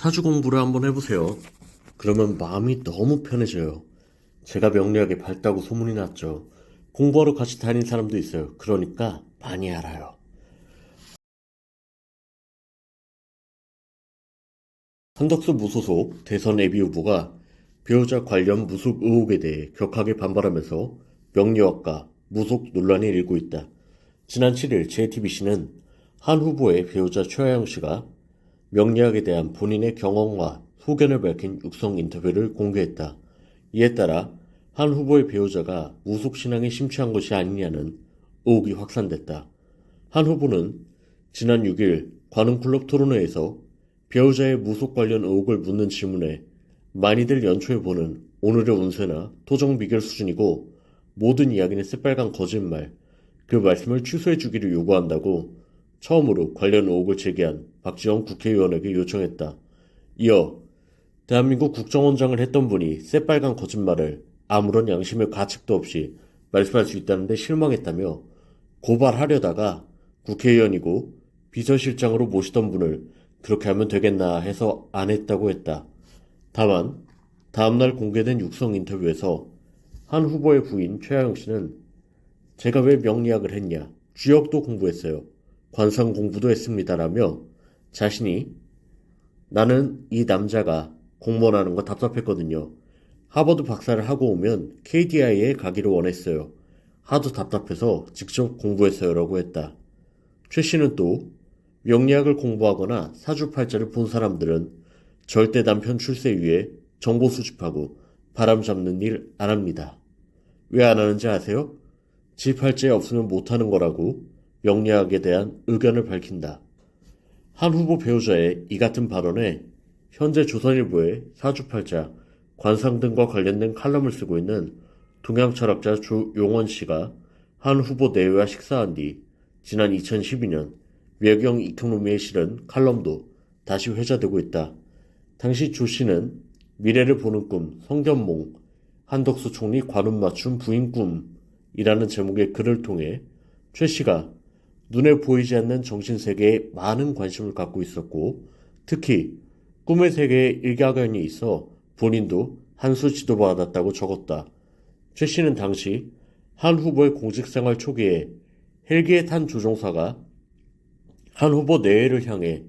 사주 공부를 한번 해보세요. 그러면 마음이 너무 편해져요. 제가 명리학에 밝다고 소문이 났죠. 공부하러 같이 다닌 사람도 있어요. 그러니까 많이 알아요. 한덕수 무소속 대선 예비 후보가 배우자 관련 무속 의혹에 대해 격하게 반발하면서 명리학과 무속 논란이 일고 있다. 지난 7일 JTBC는 한 후보의 배우자 최하영 씨가 명리학에 대한 본인의 경험과 소견을 밝힌 육성 인터뷰를 공개했다. 이에 따라 한 후보의 배우자가 무속 신앙에 심취한 것이 아니냐는 의혹이 확산됐다. 한 후보는 지난 6일 관음클럽 토론회에서 배우자의 무속 관련 의혹을 묻는 질문에 많이들 연초에 보는 오늘의 운세나 토정 비결 수준이고 모든 이야기는 새빨간 거짓말 그 말씀을 취소해 주기를 요구한다고 처음으로 관련 의혹을 제기한 박지원 국회의원에게 요청했다. 이어 대한민국 국정원장을 했던 분이 새빨간 거짓말을 아무런 양심의 가책도 없이 말씀할 수 있다는데 실망했다며 고발하려다가 국회의원이고 비서실장으로 모시던 분을 그렇게 하면 되겠나 해서 안 했다고 했다. 다만 다음날 공개된 육성 인터뷰에서 한 후보의 부인 최하영 씨는 제가 왜 명리학을 했냐 주역도 공부했어요. 관상 공부도 했습니다라며 자신이 나는 이 남자가 공무원하는 거 답답했거든요. 하버드 박사를 하고 오면 KDI에 가기를 원했어요. 하도 답답해서 직접 공부했어요라고 했다. 최 씨는 또 명리학을 공부하거나 사주팔자를 본 사람들은 절대 남편 출세 위해 정보 수집하고 바람 잡는 일 안 합니다. 왜 안 하는지 아세요? 지 팔자에 없으면 못하는 거라고 명리학에 대한 의견을 밝힌다. 한 후보 배우자의 이 같은 발언에 현재 조선일보의 사주팔자, 관상 등과 관련된 칼럼을 쓰고 있는 동양 철학자 조용원 씨가 한 후보 내외와 식사한 뒤 지난 2012년 외경 이코노미에 실은 칼럼도 다시 회자되고 있다. 당시 조 씨는 미래를 보는 꿈, 성견몽, 한덕수 총리 관음 맞춤 부인 꿈이라는 제목의 글을 통해 최 씨가 눈에 보이지 않는 정신세계에 많은 관심을 갖고 있었고 특히 꿈의 세계에 일가견이 있어 본인도 한 수 지도받았다고 적었다. 최 씨는 당시 한 후보의 공직생활 초기에 헬기에 탄 조종사가 한 후보 내외를 향해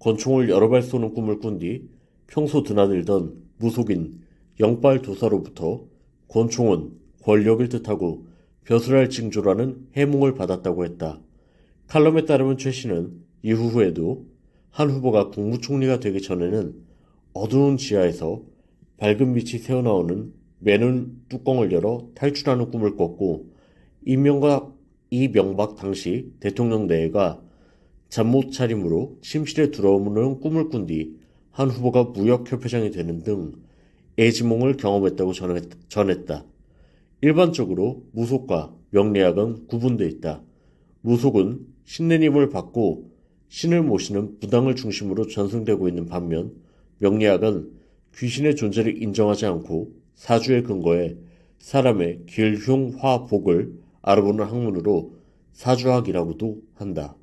권총을 여러 발 쏘는 꿈을 꾼 뒤 평소 드나들던 무속인 영빨 도사로부터 권총은 권력을 뜻하고 벼슬할 징조라는 해몽을 받았다고 했다. 칼럼에 따르면 최 씨는 이후에도 한 후보가 국무총리가 되기 전에는 어두운 지하에서 밝은 빛이 새어나오는 맨홀 뚜껑을 열어 탈출하는 꿈을 꿨고 이명박, 이명박 당시 대통령 내외가 잠 못 차림으로 침실에 들어오는 꿈을 꾼 뒤 한 후보가 무역협회장이 되는 등 애지몽을 경험했다고 전했, 전했다. 일반적으로 무속과 명리학은 구분되어 있다. 무속은 신의 힘을 받고 신을 모시는 부당을 중심으로 전승되고 있는 반면 명리학은 귀신의 존재를 인정하지 않고 사주의 근거에 사람의 길, 흉, 화, 복을 알아보는 학문으로 사주학이라고도 한다.